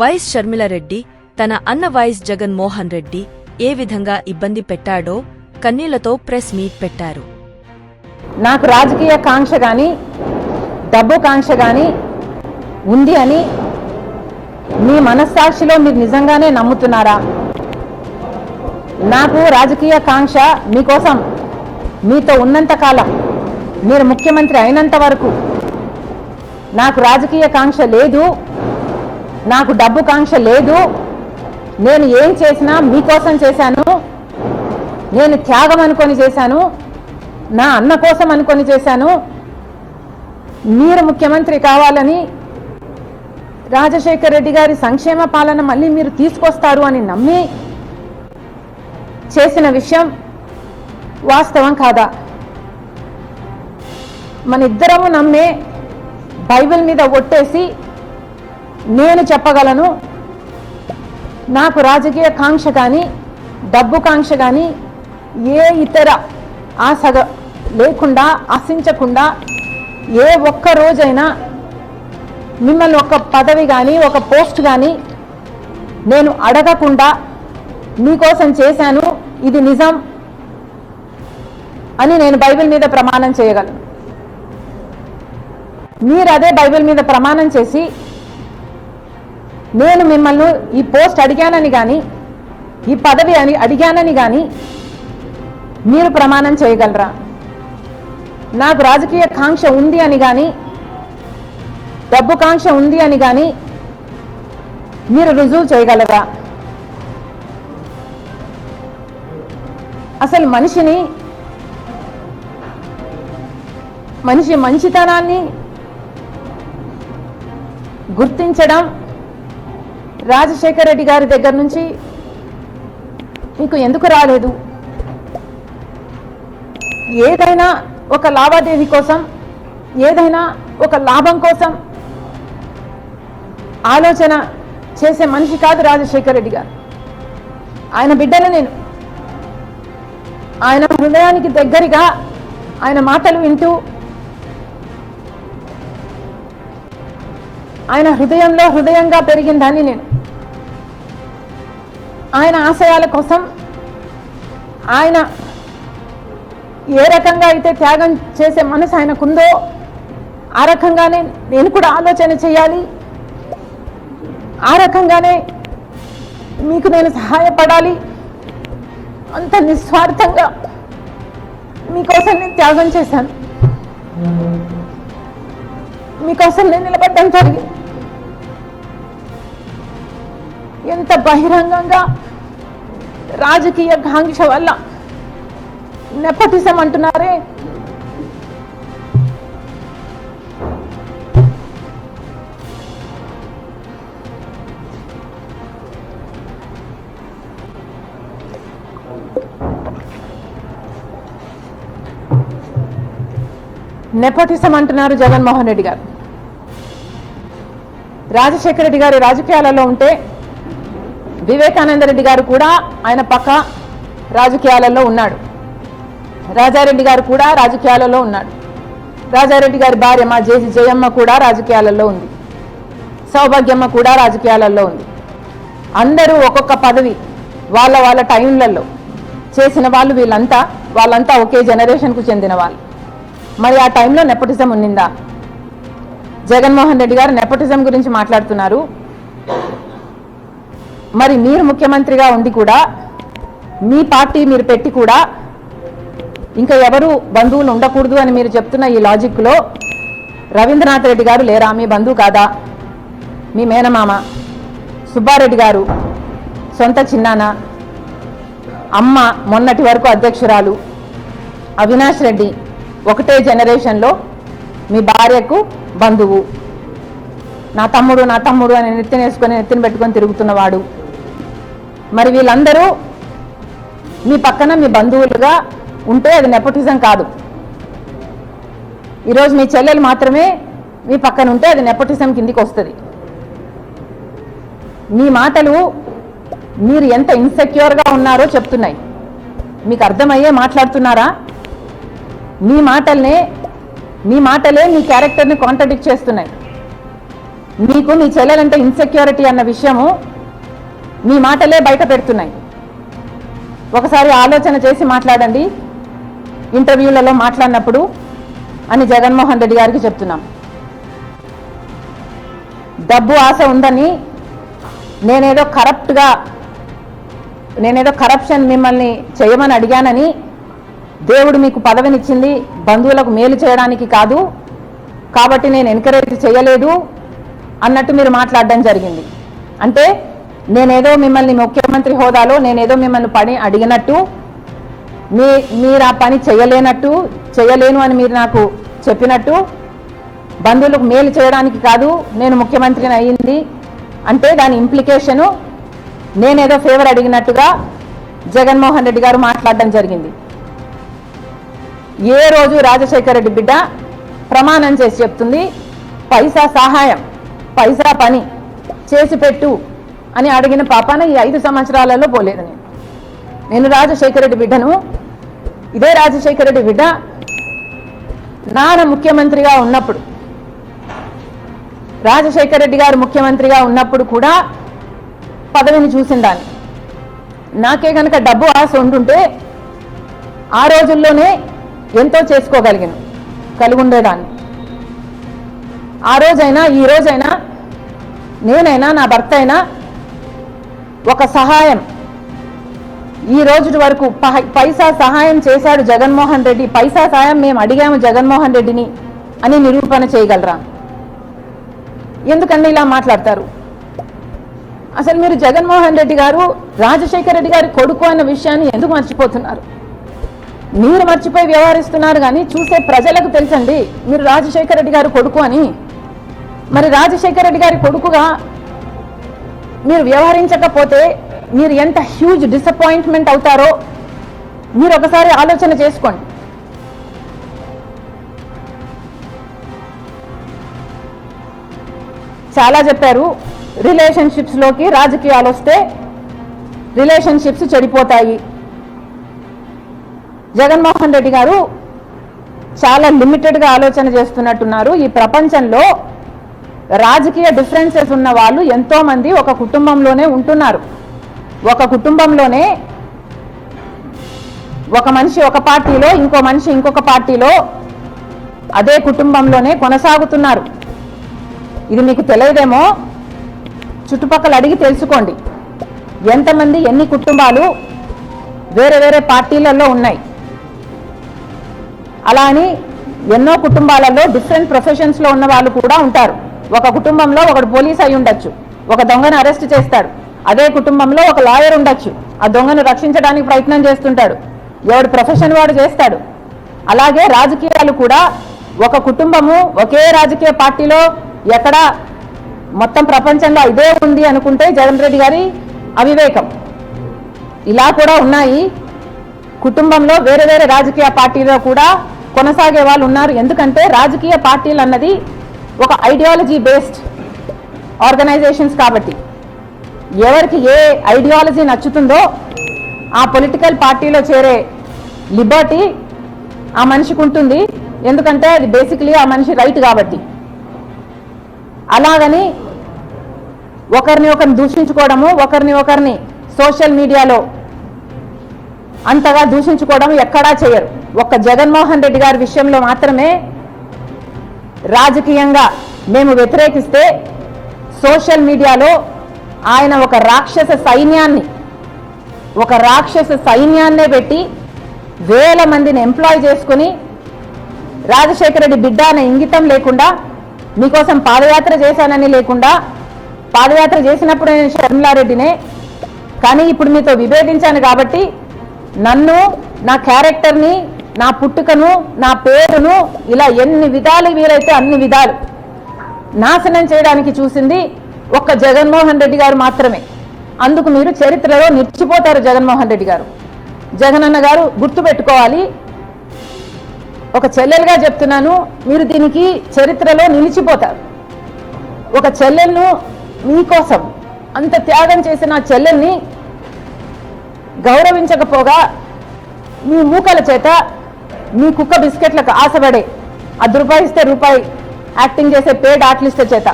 Vice Sharmila Reddy తన అన్న YS Jagan Mohan Reddy ఏ విధంగా ఇబ్బంది పెట్టాడో కన్నీళ్ళతో ప్రెస్ మీట్ పెట్టారు. నాకు రాజకీయ కాంక్ష కానీ డబ్బు కాంక్ష కానీ ఉంది అని మీ మనస్సాక్షిలో మీరు నిజంగానే నమ్ముతున్నారా? నాకు రాజకీయ కాంక్ష మీకోసం మీతో ఉన్నంత కాలం మీరు ముఖ్యమంత్రి అయినంత వరకు నాకు రాజకీయ కాంక్ష లేదు నాకు డబ్బు కాంక్ష లేదు. నేను ఏం చేసినా మీకోసం చేశాను. నేను త్యాగం అనుకొని చేశాను. నా అన్న కోసం అనుకొని చేశాను. మీరు ముఖ్యమంత్రి కావాలని రాజశేఖర్ రెడ్డి గారి సంక్షేమ పాలన మళ్ళీ మీరు తీసుకొస్తారు అని నమ్మి చేసిన విషయం వాస్తవం కాదా? మన ఇద్దరము నమ్మే బైబిల్ మీద ఒట్టేసి నేను చెప్పగలను నాకు రాజకీయ కాంక్ష కానీ డబ్బు కాంక్ష కానీ ఏ ఇతర ఆశ లేకుండా ఆశించకుండా ఏ ఒక్క రోజైనా మిమ్మల్ని ఒక పదవి కానీ ఒక పోస్ట్ కానీ నేను అడగకుండా మీకోసం చేశాను ఇది నిజం అని నేను బైబిల్ మీద ప్రమాణం చేయగలను. మీరు అదే బైబిల్ మీద ప్రమాణం చేసి నేను మిమ్మల్ని ఈ పోస్ట్ అడిగానని కానీ ఈ పదవి అని అడిగానని కానీ మీరు ప్రమాణం చేయగలరా? నాకు రాజకీయ కాంక్ష ఉంది అని కానీ డబ్బు కాంక్ష ఉంది అని కానీ మీరు రుజువు చేయగలరా? అసలు మనిషిని మనిషి మంచితనాన్ని గుర్తించడం రాజశేఖర రెడ్డి గారి దగ్గర నుంచి మీకు ఎందుకు రాలేదు? ఏదైనా ఒక లావాదేవీ కోసం ఏదైనా ఒక లాభం కోసం ఆలోచన చేసే మనిషి కాదు రాజశేఖర రెడ్డి గారు. ఆయన బిడ్డను నేను. ఆయన హృదయానికి దగ్గరగా ఆయన మాటలు వింటూ ఆయన హృదయంలో హృదయంగా పెరిగిందని నేను. ఆయన ఆశయాల కోసం ఆయన ఏ రకంగా అయితే త్యాగం చేసే మనసు ఆయనకుందో ఆ రకంగానే నేను కూడా ఆలోచన చేయాలి. ఆ రకంగానే మీకు నేను సహాయపడాలి. అంత నిస్వార్థంగా మీకోసం నేను త్యాగం చేశాను. మీకోసం నేను నిలబడ్డం జరిగింది. ఎంత బహిరంగంగా రాజకీయ కాంక్ష వల్ల నెపటిసం అంటున్నారే నెపటిసం అంటున్నారు జగన్మోహన్ రెడ్డి గారు. రాజశేఖర రెడ్డి గారు రాజకీయాలలో ఉంటే వివేకానంద రెడ్డి గారు కూడా ఆయన పక్క రాజకీయాలలో ఉన్నాడు. రాజారెడ్డి గారు కూడా రాజకీయాలలో ఉన్నాడు. రాజారెడ్డి గారి భార్య మా జేసి జయమ్మ కూడా రాజకీయాలలో ఉంది. సౌభాగ్యమ్మ కూడా రాజకీయాలలో ఉంది. అందరూ ఒక్కొక్క పదవి వాళ్ళ వాళ్ళ టైంలలో చేసిన వాళ్ళు వీళ్ళంతా వాళ్ళంతా ఒకే జనరేషన్కు చెందిన వాళ్ళు. మరి ఆ టైంలో నెపటిజం ఉన్నిందా? జగన్మోహన్ రెడ్డి గారు నెపటిజం గురించి మాట్లాడుతున్నారు. మరి మీరు ముఖ్యమంత్రిగా ఉండి కూడా మీ పార్టీ మీరు పెట్టి కూడా ఇంకా ఎవరు బంధువులు ఉండకూడదు అని మీరు చెప్తున్న ఈ లాజిక్లో రవీంద్రనాథ్ రెడ్డి గారు లేరా? మీ బంధువు కాదా? మీ మేనమామ? సుబ్బారెడ్డి గారు? సొంత చిన్నాన్న? అమ్మ మొన్నటి వరకు అధ్యక్షురాలు? అవినాష్ రెడ్డి ఒకటే జనరేషన్లో మీ భార్యకు బంధువు. నా తమ్ముడు నా తమ్ముడు అని నెత్తిన వేసుకొని నెత్తిన పెట్టుకొని తిరుగుతున్నవాడు మరి వీళ్ళందరూ మీ పక్కన మీ బంధువులుగా ఉంటే అది నెపోటిజం కాదు. ఈరోజు మీ చెల్లెలు మాత్రమే మీ పక్కన ఉంటే అది నెపోటిజం కిందికి వస్తుంది. మీ మాటలు మీరు ఎంత ఇన్సెక్యూర్గా ఉన్నారో చెప్తున్నాయి. మీకు అర్థమయ్యే మాట్లాడుతున్నారా? మీ మాటల్నే మీ మాటలే మీ క్యారెక్టర్ని కాంట్రడిక్ట్ చేస్తున్నాయి. మీకు మీ చెల్లెలంటే ఇన్సెక్యూరిటీ అన్న విషయము మీ మాటలే బయట పెడుతున్నాయి. ఒకసారి ఆలోచన చేసి మాట్లాడండి. ఇంటర్వ్యూలలో మాట్లాడినప్పుడు అని జగన్మోహన్ రెడ్డి గారికి చెప్తున్నాం. డబ్బు ఆశ ఉందని నేనేదో కరప్ట్గా నేనేదో కరప్షన్ మిమ్మల్ని చేయమని అడిగానని దేవుడు మీకు పదవినిచ్చింది బంధువులకు మేలు చేయడానికి కాదు కాబట్టి నేను ఎంకరేజ్ చేయలేదు అన్నట్టు మీరు మాట్లాడడం జరిగింది. అంటే నేనేదో మిమ్మల్ని ముఖ్యమంత్రి హోదాలో నేనేదో మిమ్మల్ని పని అడిగినట్టు మీ మీరు ఆ పని చేయలేనట్టు చేయలేను అని మీరు నాకు చెప్పినట్టు బంధువులకు మేలు చేయడానికి కాదు నేను ముఖ్యమంత్రిని అయ్యింది అంటే దాని ఇంప్లికేషను నేనేదో ఫేవర్ అడిగినట్టుగా జగన్మోహన్ రెడ్డి గారు మాట్లాడడం జరిగింది. ఏ రోజు రాజశేఖర రెడ్డి బిడ్డ ప్రమాణం చేసి చెప్తుంది పైసా సహాయం పైసా పని చేసి పెట్టు అని అడిగిన పాపాన ఈ ఐదు సంవత్సరాలలో పోలేదు నేను. నేను రాజశేఖర రెడ్డి బిడ్డను. ఇదే రాజశేఖర రెడ్డి బిడ్డ నాన్న ముఖ్యమంత్రిగా ఉన్నప్పుడు రాజశేఖర రెడ్డి గారు ముఖ్యమంత్రిగా ఉన్నప్పుడు కూడా పదవిని చూసిండాలి నాకే కనుక డబ్బు ఆశ ఉంటుంటే ఆ రోజుల్లోనే ఎంతో చేసుకోగలిగాను కలుగుండేదాన్ని. ఆ రోజైనా ఈ రోజైనా నేనైనా నా భర్త అయినా ఒక సహాయం. ఈ రోజు వరకు పైసా సహాయం చేశాడు జగన్మోహన్ రెడ్డి. పైసా సహాయం మేము అడిగాము జగన్మోహన్ రెడ్డిని అని నిరూపణ చేయగలరా? ఎందుకండి ఇలా మాట్లాడతారు? అసలు మీరు జగన్మోహన్ రెడ్డి గారు రాజశేఖర రెడ్డి గారి కొడుకు అన్న విషయాన్ని ఎందుకు మర్చిపోతున్నారు? మీరు మర్చిపోయి వ్యవహరిస్తున్నారు కానీ చూసే ప్రజలకు తెలుసండి. మీరు రాజశేఖర రెడ్డి గారు కొడుకు అని. మరి రాజశేఖర రెడ్డి గారి కొడుకుగా మీరు వ్యవహరించకపోతే మీరు ఎంత హ్యూజ్ డిసప్పాయింట్మెంట్ అవుతారో మీరు ఒకసారి ఆలోచన చేసుకోండి. చాలా చెప్పారు రిలేషన్షిప్స్లోకి రాజకీయాలు వస్తే రిలేషన్షిప్స్ చెడిపోతాయి. జగన్మోహన్ రెడ్డి గారు చాలా లిమిటెడ్గా ఆలోచన చేస్తున్నట్టున్నారు. ఈ ప్రపంచంలో రాజకీయ డిఫరెన్సెస్ ఉన్న వాళ్ళు ఎంతోమంది ఒక కుటుంబంలోనే ఉంటున్నారు. ఒక కుటుంబంలోనే ఒక మనిషి ఒక పార్టీలో ఇంకో మనిషి ఇంకొక పార్టీలో అదే కుటుంబంలోనే కొనసాగుతున్నారు. ఇది మీకు తెలియదేమో? చుట్టుపక్కల అడిగి తెలుసుకోండి. ఎంతమంది ఎన్ని కుటుంబాలు వేరే వేరే పార్టీలలో ఉన్నాయి. అలా అని ఎన్నో కుటుంబాలలో డిఫరెంట్ ప్రొఫెషన్స్లో ఉన్న వాళ్ళు కూడా ఉంటారు. ఒక కుటుంబంలో ఒకడు పోలీస్ అయి ఉండొచ్చు ఒక దొంగను అరెస్ట్ చేస్తాడు అదే కుటుంబంలో ఒక లాయర్ ఉండొచ్చు ఆ దొంగను రక్షించడానికి ప్రయత్నం చేస్తుంటాడు ఎవడు ప్రొఫెషన్ వాడు చేస్తాడు. అలాగే రాజకీయాలు కూడా ఒక కుటుంబము ఒకే రాజకీయ పార్టీలో ఎక్కడ మొత్తం ప్రపంచంలో ఇదే ఉంది అనుకుంటే జగన్ రెడ్డి గారి అవివేకం. ఇలా కూడా ఉన్నాయి. కుటుంబంలో వేరే వేరే రాజకీయ పార్టీలో కూడా కొనసాగే వాళ్ళు ఉన్నారు. ఎందుకంటే రాజకీయ పార్టీలు అన్నది ఒక ఐడియాలజీ బేస్డ్ ఆర్గనైజేషన్స్ కాబట్టి ఎవరికి ఏ ఐడియాలజీ నచ్చుతుందో ఆ పొలిటికల్ పార్టీలో చేరే లిబర్టీ ఆ మనిషికి ఉంటుంది. ఎందుకంటే అది బేసిక్లీ ఆ మనిషి రైట్ కాబట్టి. అలాగని ఒకరిని ఒకరిని దూషించుకోవడము ఒకరిని ఒకరిని సోషల్ మీడియాలో అంతగా దూషించుకోవడం ఎక్కడా చేయరు. ఒక్క జగన్మోహన్ రెడ్డి గారి విషయంలో మాత్రమే రాజకీయంగా మేము వ్యతిరేకిస్తే సోషల్ మీడియాలో ఆయన ఒక రాక్షస సైన్యాన్ని ఒక రాక్షస సైన్యాన్నే పెట్టి వేల మందిని ఎంప్లాయ్ చేసుకుని రాజశేఖర రెడ్డి బిడ్డ అనే ఇంగితం లేకుండా మీకోసం పాదయాత్ర చేశానని లేకుండా పాదయాత్ర చేసినప్పుడు నేను షర్మిలారెడ్డినే కానీ ఇప్పుడు మీతో విభేదించాను కాబట్టి నన్ను నా క్యారెక్టర్ని నా పుట్టుకను నా పేరును ఇలా ఎన్ని విధాలు మీరైతే అన్ని విధాలు నాశనం చేయడానికి చూసింది ఒక్క జగన్మోహన్ రెడ్డి గారు మాత్రమే. అందుకు మీరు చరిత్రలో నిలిచిపోతారు జగన్మోహన్ రెడ్డి గారు. జగనన్న గారు గుర్తుపెట్టుకోవాలి. ఒక చెల్లెలుగా చెప్తున్నాను మీరు దీనికి చరిత్రలో నిలిచిపోతారు. ఒక చెల్లెలను మీకోసం అంత త్యాగం చేసిన చెల్లెల్ని గౌరవించకపోగా మీ మూకల చేత మీ కుక్క బిస్కెట్లకు ఆశపడే అది రూపాయి ఇస్తే రూపాయి యాక్టింగ్ చేసే పేడ్ ఆర్టిస్ట్ చేత.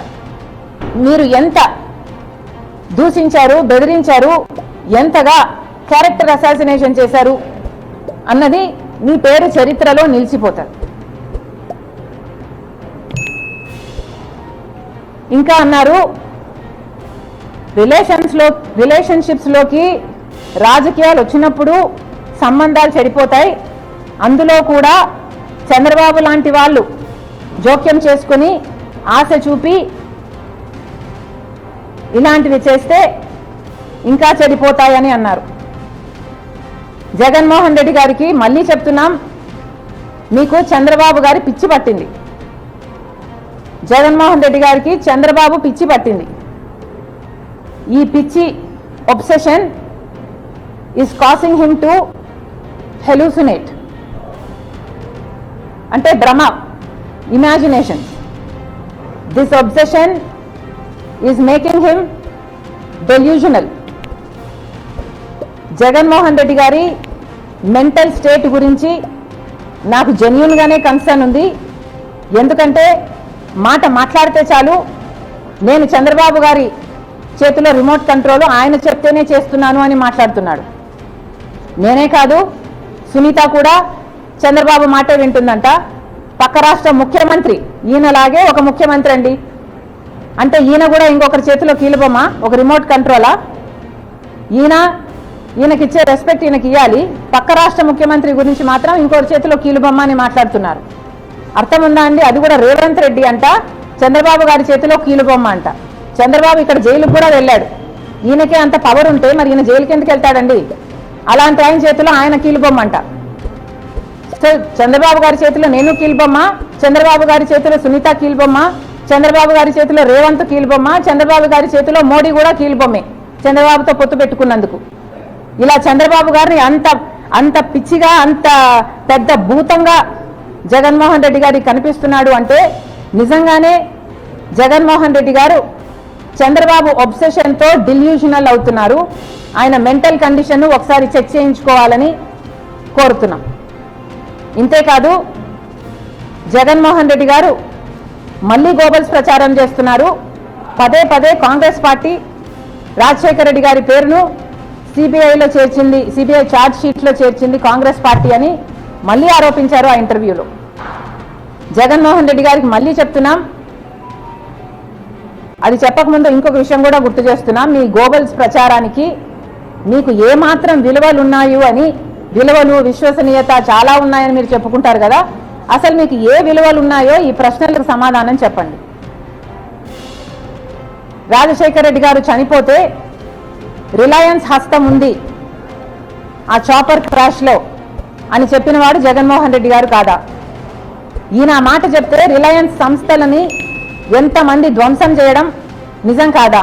మీరు ఎంత దూషించారు బెదిరించారు ఎంతగా క్యారెక్టర్ అసాసినేషన్ చేశారు అన్నది మీ పేరు చరిత్రలో నిలిచిపోతారు. ఇంకా అన్నారు రిలేషన్స్లో రిలేషన్షిప్స్లోకి రాజకీయాలు వచ్చినప్పుడు సంబంధాలు చెడిపోతాయి. అందులో కూడా చంద్రబాబు లాంటి వాళ్ళు జోక్యం చేసుకుని ఆశ చూపి ఇలాంటివి చేస్తే ఇంకా చెడిపోతాయని అన్నారు. జగన్మోహన్ రెడ్డి గారికి మళ్ళీ చెప్తున్నాం మీకు చంద్రబాబు గారి పిచ్చి పట్టింది. జగన్మోహన్ రెడ్డి గారికి చంద్రబాబు పిచ్చి పట్టింది. ఈ పిచ్చి obsession is causing him to hallucinate అంటే భ్రమ imagination this obsession is making him delusional Jaganmohan Reddy గారి మెంటల్ స్టేట్ గురించి నాకు జెన్యున్గానే కన్సర్న్ ఉంది. ఎందుకంటే మాట మాట్లాడితే చాలు. నేను చంద్రబాబు గారి చేతిలో రిమోట్ కంట్రోల్ ఆయన చెప్తేనే చేస్తున్నాను అని మాట్లాడుతున్నాడు. నేనే కాదు సునీత కూడా చంద్రబాబు మాటే వింటుందంట. పక్క రాష్ట్ర ముఖ్యమంత్రి. ఈయనలాగే ఒక ముఖ్యమంత్రి అండి. అంటే ఈయన కూడా ఇంకొకరి చేతిలో కీలుబొమ్మా ఒక రిమోట్ కంట్రోలా? ఈయన ఈయనకి ఇచ్చే రెస్పెక్ట్ ఈయనకి ఇవ్వాలి పక్క రాష్ట్ర ముఖ్యమంత్రి గురించి మాత్రం ఇంకోటి చేతిలో కీలుబొమ్మ అని మాట్లాడుతున్నారు. అర్థం ఉందా అండి? అది కూడా రేవంత్ రెడ్డి అంట చంద్రబాబు గారి చేతిలో కీలుబొమ్మ అంట. చంద్రబాబు ఇక్కడ జైలుకు కూడా వెళ్ళాడు. ఈయనకే అంత పవర్ ఉంటే మరి ఈయన జైలుకి ఎందుకు వెళ్తాడండి? అలాంటి ఆయన చేతిలో ఆయన కీలుబొమ్మ అంట. సో చంద్రబాబు గారి చేతిలో నేను కీల్బొమ్మ చంద్రబాబు గారి చేతిలో సునీత కీల్బొమ్మ చంద్రబాబు గారి చేతిలో రేవంత్ కీల్బొమ్మ చంద్రబాబు గారి చేతిలో మోడీ కూడా కీల్బొమ్మే చంద్రబాబుతో పొత్తు పెట్టుకున్నందుకు. ఇలా చంద్రబాబు గారిని అంత అంత పిచ్చిగా అంత పెద్ద భూతంగా జగన్మోహన్ రెడ్డి గారికి కనిపిస్తున్నాడు అంటే నిజంగానే జగన్మోహన్ రెడ్డి గారు చంద్రబాబు ఒబ్సెషన్తో డిల్యూషనల్ అవుతున్నారు. ఆయన మెంటల్ కండిషన్ ఒకసారి చెక్ చేయించుకోవాలని కోరుతున్నాం. ఇంతేకాదు జగన్మోహన్ రెడ్డి గారు మళ్ళీ గోబల్స్ ప్రచారం చేస్తున్నారు. పదే పదే కాంగ్రెస్ పార్టీ రాజశేఖర రెడ్డి గారి పేరును సిబిఐలో చేర్చింది సిబిఐ ఛార్జ్ షీట్లో చేర్చింది కాంగ్రెస్ పార్టీ అని మళ్ళీ ఆరోపించారు ఆ ఇంటర్వ్యూలో. జగన్మోహన్ రెడ్డి గారికి మళ్ళీ చెప్తున్నాం. అది చెప్పకముందు ఇంకొక విషయం కూడా గుర్తు చేస్తున్నాం. మీ గోబల్స్ ప్రచారానికి మీకు ఏమాత్రం విలువలు ఉన్నాయి అని విలువలు విశ్వసనీయత చాలా ఉన్నాయని మీరు చెప్పుకుంటారు కదా. అసలు మీకు ఏ విలువలు ఉన్నాయో ఈ ప్రశ్నలకు సమాధానం చెప్పండి. రాజశేఖర రెడ్డి గారు చనిపోతే రిలయన్స్ హస్తం ఉంది. ఆ చాపర్ క్రాష్లో అని చెప్పినవాడు జగన్మోహన్ రెడ్డి గారు కాదా? ఈయన మాట చెప్తే రిలయన్స్ సంస్థలని ఎంతమంది ధ్వంసం చేయడం నిజం కాదా?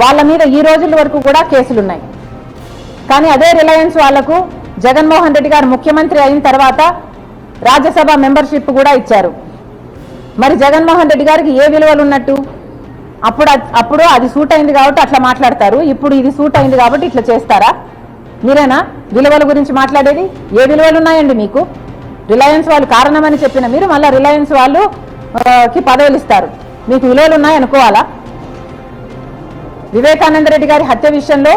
వాళ్ళ మీద ఈ రోజుల వరకు కూడా కేసులున్నాయి. కానీ అదే రిలయన్స్ వాళ్ళకు జగన్మోహన్ రెడ్డి గారు ముఖ్యమంత్రి అయిన తర్వాత రాజ్యసభ మెంబర్షిప్ కూడా ఇచ్చారు. మరి జగన్మోహన్ రెడ్డి గారికి ఏ విలువలు ఉన్నట్టు? అప్పుడు అప్పుడు అది సూట్ అయింది కాబట్టి అట్లా మాట్లాడతారు. ఇప్పుడు ఇది సూట్ అయింది కాబట్టి ఇట్లా చేస్తారా? మీరేనా? విలువల గురించి మాట్లాడేది? ఏ విలువలు ఉన్నాయండి మీకు? రిలయన్స్ వాళ్ళు కారణమని చెప్పిన మీరు మళ్ళీ రిలయన్స్ వాళ్ళు కి పదవులు ఇస్తారు. మీకు విలువలు ఉన్నాయనుకోవాలా? వివేకానంద రెడ్డి గారి హత్య విషయంలో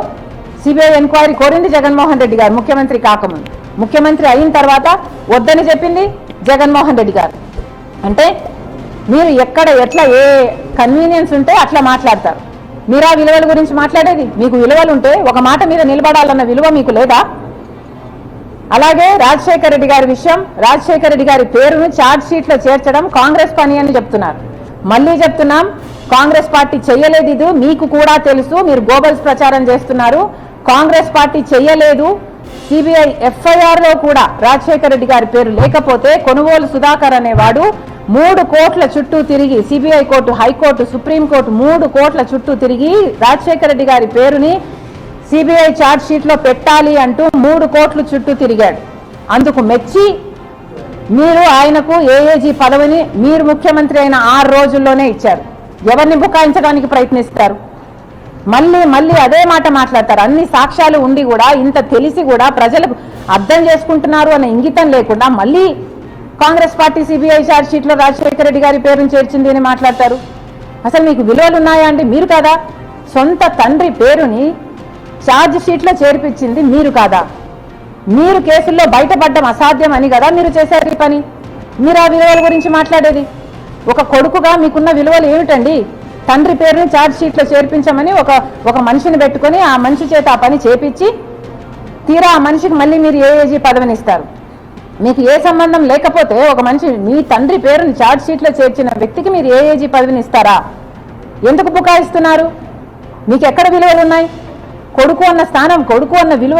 సిబిఐ ఎంక్వైరీ కోరింది జగన్మోహన్ రెడ్డి గారు ముఖ్యమంత్రి కాకముందు. ముఖ్యమంత్రి అయిన తర్వాత వద్దని చెప్పింది జగన్మోహన్ రెడ్డి గారు. అంటే మీరు ఎక్కడ ఎట్లా ఏ కన్వీనియన్స్ ఉంటే అట్లా మాట్లాడతారు. మీరా విలువల గురించి మాట్లాడేది? మీకు విలువలు ఉంటే ఒక మాట మీద నిలబడాలన్న విలువ మీకు లేదా? అలాగే రాజశేఖర రెడ్డి గారి విషయం రాజశేఖర రెడ్డి గారి పేరును ఛార్జ్ షీట్లో చేర్చడం కాంగ్రెస్ పని అని చెప్తున్నారు. మళ్ళీ చెప్తున్నాం కాంగ్రెస్ పార్టీ చెయ్యలేదు ఇది మీకు కూడా తెలుసు మీరు గోబల్స్ ప్రచారం చేస్తున్నారు కాంగ్రెస్ పార్టీ చేయలేదు. సిబిఐ ఎఫ్ఐఆర్లో కూడా రాజశేఖర రెడ్డి గారి పేరు లేకపోతే కొనుగోలు సుధాకర్ అనేవాడు మూడు కోట్ల చుట్టూ తిరిగి సిబిఐ కోర్టు హైకోర్టు సుప్రీంకోర్టు మూడు కోట్ల చుట్టూ తిరిగి రాజశేఖర రెడ్డి గారి పేరుని సిబిఐ ఛార్జ్ పెట్టాలి అంటూ మూడు కోట్ల చుట్టూ తిరిగాడు. అందుకు మెచ్చి మీరు ఆయనకు ఏఏజీ పదవిని మీరు ముఖ్యమంత్రి అయిన ఆరు రోజుల్లోనే ఇచ్చారు. ఎవరిని బుకాయించడానికి ప్రయత్నిస్తారు? మళ్ళీ మళ్ళీ అదే మాట మాట్లాడతారు. అన్ని సాక్ష్యాలు ఉండి కూడా ఇంత తెలిసి కూడా ప్రజలకు అర్థం చేసుకుంటున్నారు అనే ఇంగితం లేకుండా మళ్ళీ Congress party CBI charge Rajasekhara Reddy గారి పేరును చేర్చింది అని మాట్లాడతారు. అసలు మీకు విలువలు ఉన్నాయా అండి? మీరు కాదా. సొంత తండ్రి పేరుని ఛార్జ్ షీట్లో చేర్పించింది మీరు కాదా? మీరు కేసుల్లో బయటపడడం అసాధ్యం అని కదా మీరు చేశారు ఈ పని. మీరు ఆ విలువల గురించి మాట్లాడేది. ఒక కొడుకుగా మీకున్న విలువలు ఏమిటండి? తండ్రి పేరుని ఛార్జ్ షీట్లో చేర్పించమని ఒక ఒక మనిషిని పెట్టుకొని ఆ మనిషి చేత ఆ పని చేపించి తీరా ఆ మనిషికి మళ్ళీ మీరు ఏఏజీ పదవిని ఇస్తారు. మీకు ఏ సంబంధం లేకపోతే ఒక మనిషి మీ తండ్రి పేరుని ఛార్జ్ షీట్లో చేర్చిన వ్యక్తికి మీరు ఏఏజీ పదవిని ఇస్తారా? ఎందుకు బుకాయిస్తున్నారు? మీకు ఎక్కడ విలువలు ఉన్నాయి? కొడుకు అన్న స్థానం కొడుకు అన్న విలువ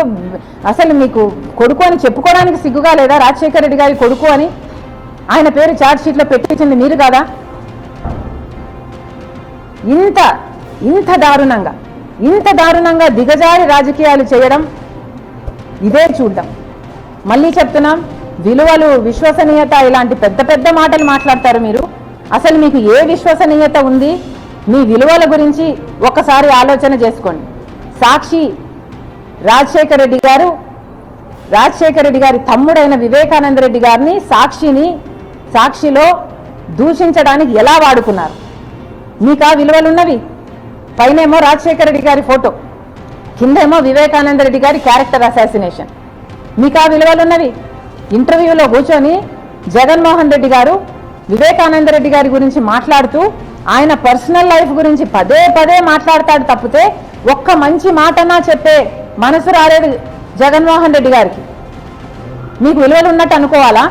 అసలు మీకు కొడుకు అని చెప్పుకోవడానికి సిగ్గుగా లేదా? రాజశేఖర రెడ్డి గారి కొడుకు అని ఆయన పేరు ఛార్జ్ షీట్లో పెట్టించింది మీరు కాదా? ఇంత ఇంత దారుణంగా ఇంత దారుణంగా దిగజారి రాజకీయాలు చేయడం ఇదే చూడ్డం. మళ్ళీ చెప్తున్నాం విలువలు విశ్వసనీయత ఇలాంటి పెద్ద పెద్ద మాటలు మాట్లాడతారు మీరు. అసలు మీకు ఏ విశ్వసనీయత ఉంది? మీ విలువల గురించి ఒకసారి ఆలోచన చేసుకోండి. సాక్షి రాజశేఖర రెడ్డి గారు రాజశేఖర రెడ్డి గారి తమ్ముడైన వివేకానంద రెడ్డి గారిని సాక్షిని సాక్షిలో దూషించడానికి ఎలా వాడుకున్నారు? మీకు ఆ విలువలున్నవి? పైనేమో రాజశేఖర రెడ్డి గారి ఫోటో. కిందేమో వివేకానంద రెడ్డి గారి క్యారెక్టర్ అసాసినేషన్. మీకు ఆ విలువలున్నవి? ఇంటర్వ్యూలో కూర్చొని జగన్మోహన్ రెడ్డి గారు వివేకానంద రెడ్డి గారి గురించి మాట్లాడుతూ ఆయన పర్సనల్ లైఫ్ గురించి పదే పదే మాట్లాడతాడు తప్పితే ఒక్క మంచి మాటనా చెప్పే మనసు రాలేదు జగన్మోహన్ రెడ్డి గారికి. మీకు విలువలు ఉన్నట్టు అనుకోవాలా?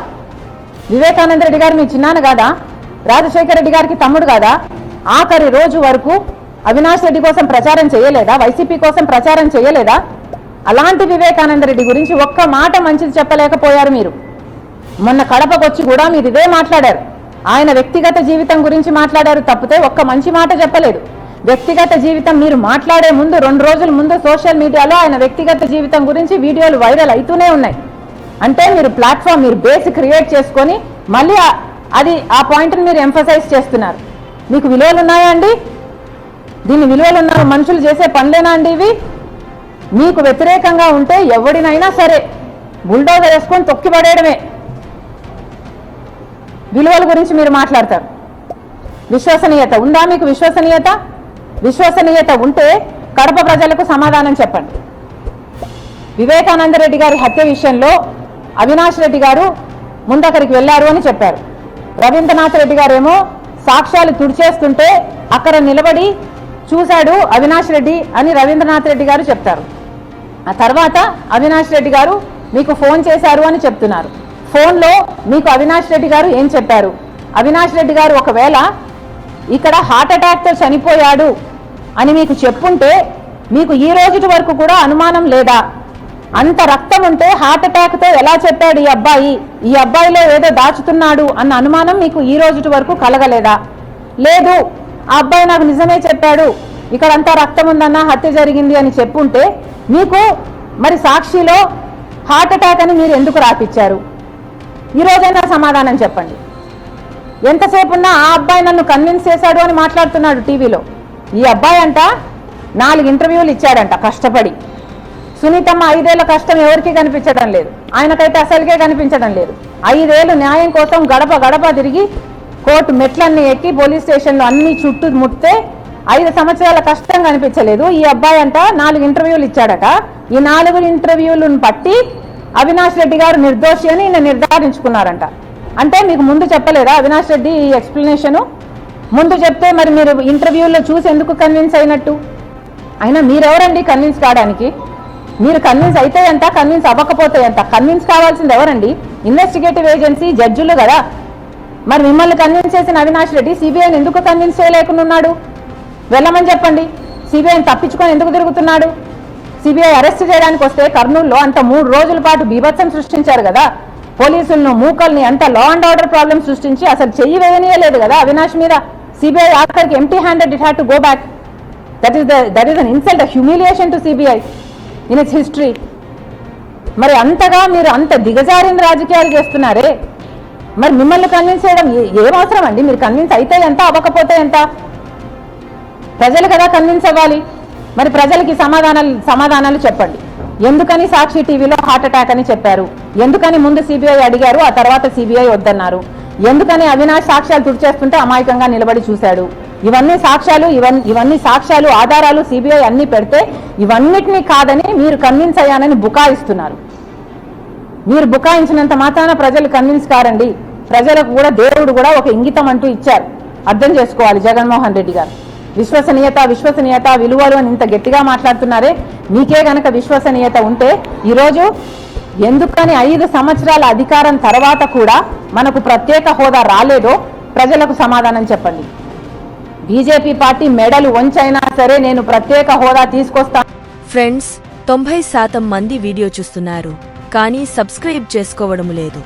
వివేకానంద రెడ్డి గారు మీ చిన్నాను కాదా? రాజశేఖర రెడ్డి గారికి తమ్ముడు కాదా? ఆఖరి రోజు వరకు అవినాష్ రెడ్డి కోసం ప్రచారం చేయలేదా? వైసీపీ కోసం ప్రచారం చేయలేదా? అలాంటి వివేకానంద రెడ్డి గురించి ఒక్క మాట మంచిది చెప్పలేకపోయారు మీరు. మొన్న కడపకొచ్చి కూడా మీరు ఇదే మాట్లాడారు. ఆయన వ్యక్తిగత జీవితం గురించి మాట్లాడారు తప్పితే ఒక్క మంచి మాట చెప్పలేదు. వ్యక్తిగత జీవితం మీరు మాట్లాడే ముందు రెండు రోజుల ముందు సోషల్ మీడియాలో ఆయన వ్యక్తిగత జీవితం గురించి వీడియోలు వైరల్ అవుతూనే ఉన్నాయి. అంటే మీరు ప్లాట్ఫామ్ మీరు బేస్ క్రియేట్ చేసుకొని మళ్ళీ అది ఆ పాయింట్ని మీరు ఎంఫసైజ్ చేస్తున్నారు. మీకు విలువలు ఉన్నాయా అండి? దీన్ని విలువలు ఉన్న మనుషులు చేసే పనులేనా అండి ఇవి? మీకు వ్యతిరేకంగా ఉంటే ఎవడినైనా సరే బుల్డోజర్ వేసుకొని తొక్కి పడేయడమే. విలువల గురించి మీరు మాట్లాడతారు. విశ్వసనీయత ఉందా మీకు విశ్వసనీయత? విశ్వసనీయత ఉంటే కడప ప్రజలకు సమాధానం చెప్పండి. వివేకానంద రెడ్డి గారి హత్య విషయంలో అవినాష్ రెడ్డి గారు ముందక్కడికి వెళ్ళారు అని చెప్పారు. రవీంద్రనాథ్ రెడ్డి గారేమో సాక్ష్యాలు తుడిచేస్తుంటే అక్కడ నిలబడి చూశాడు అవినాష్ రెడ్డి అని రవీంద్రనాథ్ రెడ్డి గారు చెప్తారు. ఆ తర్వాత అవినాష్ రెడ్డి గారు మీకు ఫోన్ చేశారు అని చెప్తున్నారు. ఫోన్లో మీకు అవినాష్ రెడ్డి గారు ఏం చెప్పారు? అవినాష్ రెడ్డి గారు ఒకవేళ ఇక్కడ హార్ట్ అటాక్తో చనిపోయాడు అని మీకు చెప్పుంటే మీకు ఈ రోజుటి వరకు కూడా అనుమానం లేదా? అంత రక్తం ఉంటే హార్ట్ అటాక్తో ఎలా చెప్పాడు ఈ అబ్బాయి? ఈ అబ్బాయిలో ఏదో దాచుతున్నాడు అన్న అనుమానం మీకు ఈ రోజుటి వరకు కలగలేదా? లేదు ఆ అబ్బాయి నాకు నిజమే చెప్పాడు. ఇక్కడ అంతా రక్తం ఉందన్న హత్య జరిగింది అని చెప్పుంటే మీకు మరి సాక్షిలో హార్ట్ అటాక్ అని మీరు ఎందుకు రాపిచ్చారు? ఈరోజైనా సమాధానం చెప్పండి. ఎంతసేపు ఉన్నా ఆ అబ్బాయి నన్ను కన్విన్స్ చేశాడు అని మాట్లాడుతున్నాడు టీవీలో. ఈ అబ్బాయి అంట నాలుగు ఇంటర్వ్యూలు ఇచ్చాడంట కష్టపడి. సునీతమ్మ ఐదేళ్ళ కష్టం ఎవరికి కనిపించడం లేదు. ఆయనకైతే అసలుకే కనిపించడం లేదు. ఐదేళ్ళు న్యాయం కోసం గడప గడప తిరిగి కోర్టు మెట్లన్నీ ఎక్కి పోలీస్ స్టేషన్లో అన్ని చుట్టూ ముట్టితే ఐదు సంవత్సరాల కష్టం కనిపించలేదు. ఈ అబ్బాయి అంట నాలుగు ఇంటర్వ్యూలు ఇచ్చాడట. ఈ నాలుగు ఇంటర్వ్యూలను పట్టి అవినాష్ రెడ్డి గారు నిర్దోషి అని ఈయన నిర్ధారించుకున్నారంట. అంటే మీకు ముందు చెప్పలేదా అవినాష్ రెడ్డి ఈ ఎక్స్ప్లెనేషను? ముందు చెప్తే మరి మీరు ఇంటర్వ్యూలో చూసి ఎందుకు కన్విన్స్ అయినట్టు? అయినా మీరెవరండి కన్విన్స్ కావడానికి? మీరు కన్విన్స్ అయితే ఎంత కన్విన్స్ అవ్వకపోతే ఎంత కన్విన్స్ కావాల్సింది ఎవరండి? ఇన్వెస్టిగేటివ్ ఏజెన్సీ జడ్జిలు కదా. మరి మిమ్మల్ని కన్విన్స్ చేసిన అవినాష్ రెడ్డి సిబిఐని ఎందుకు కన్విన్స్ చేయలేకుండా ఉన్నాడు? వెళ్ళమని చెప్పండి. సిబిఐని తప్పించుకొని ఎందుకు తిరుగుతున్నాడు? సిబిఐ అరెస్ట్ చేయడానికి వస్తే కర్నూలులో అంత మూడు రోజుల పాటు బీభత్సం సృష్టించారు కదా. పోలీసులను మూకల్ని అంత లా అండ్ ఆర్డర్ ప్రాబ్లమ్ సృష్టించి అసలు చెయ్యి వేయనీయలేదు కదా అవినాష్ మీద. సిబిఐ ఆఖరికి empty handed it had to go back that is the that is an insult humiliation to CBI in its history మరి అంతగా మీరు అంత దిగజారిన రాజకీయాలు చేస్తున్నారే? మరి మిమ్మల్ని కన్విన్స్ చేయడం ఏమవసరం ఏం అవసరం అండి మీరు కన్విన్స్ అయితే ఎంత అవ్వకపోతే ఎంత? ప్రజలు కదా కన్విన్స్ అవ్వాలి. మరి ప్రజలకి సమాధానాలు సమాధానాలు చెప్పండి. ఎందుకని సాక్షి టీవీలో హార్ట్ అటాక్ అని చెప్పారు? ఎందుకని ముందు సిబిఐ అడిగారు ఆ తర్వాత సిబిఐ వద్దన్నారు? ఎందుకని అవినాష్ సాక్ష్యాలు తుడిచేస్తుంటే అమాయకంగా నిలబడి చూశాడు? ఇవన్నీ సాక్ష్యాలు ఇవన్నీ ఇవన్నీ సాక్ష్యాలు ఆధారాలు సిబిఐ అన్ని పెడితే ఇవన్నిటినీ కాదని మీరు కన్విన్స్ అయ్యానని బుకాయిస్తున్నారు. మీరు బుకాయించినంత మాత్రాన ప్రజలు కన్విన్స్ కారండి. ప్రజలకు కూడా దేవుడు కూడా ఒక ఇంగితం అంటూ ఇచ్చారు. అర్థం చేసుకోవాలి జగన్మోహన్ రెడ్డి గారు. విశ్వసనీయత విశ్వసనీయత విలువలు అని ఇంత గట్టిగా మాట్లాడుతున్నారే. మీకే గనక విశ్వసనీయత ఉంటే ఈరోజు ఎందుకని ఐదు సంవత్సరాల అధికారం తర్వాత కూడా మనకు ప్రత్యేక హోదా రాలేదో ప్రజలకు సమాధానం చెప్పండి. బీజేపీ పార్టీ మెడలు వంచైనా సరే నేను ప్రత్యేక హోదా తీసుకొస్తాను ఫ్రెండ్స్ తొంభై శాతం మంది వీడియో చూస్తున్నారు కానీ సబ్స్క్రైబ్ చేసుకోవడం లేదు.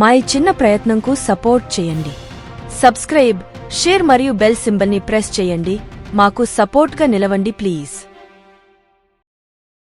మా ఈ చిన్న ప్రయత్నంకు సపోర్ట్ చేయండి. సబ్స్క్రైబ్ షేర్ మరియు బెల్ సింబల్ని ప్రెస్ చేయండి. మాకు సపోర్ట్గా నిలవండి ప్లీజ్.